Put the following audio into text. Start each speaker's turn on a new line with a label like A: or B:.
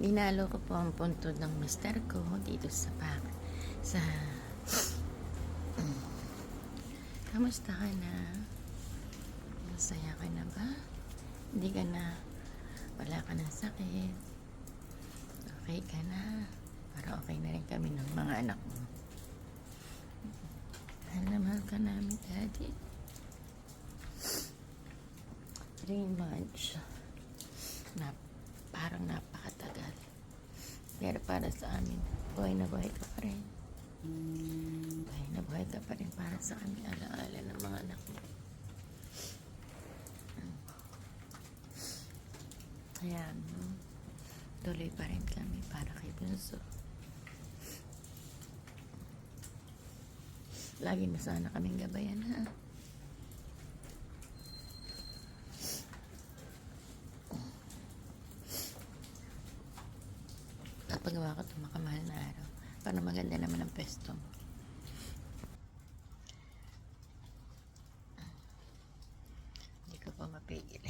A: Dinalo ko po ang puntod ng mister ko dito sa pak sa Kamusta ka na? Masaya ka na ba? Hindi ka na wala ka ng sakit. Okay ka na. Para okay na rin kami ng mga anak mo. Mahal na mahal ka namin, Daddy. Three months. Pero para sa amin, buhay na buhay ka pa rin. Buhay na buhay ka pa rin para sa amin. Alaala ng mga anak mo. Kaya, no, tuloy pa rin kami para kay Bunso. Lagi mo sana kaming gabayan, ha? Kapagawa ko itong makamahal na araw para maganda naman ang pesto mo. Hindi ko pa mapigil.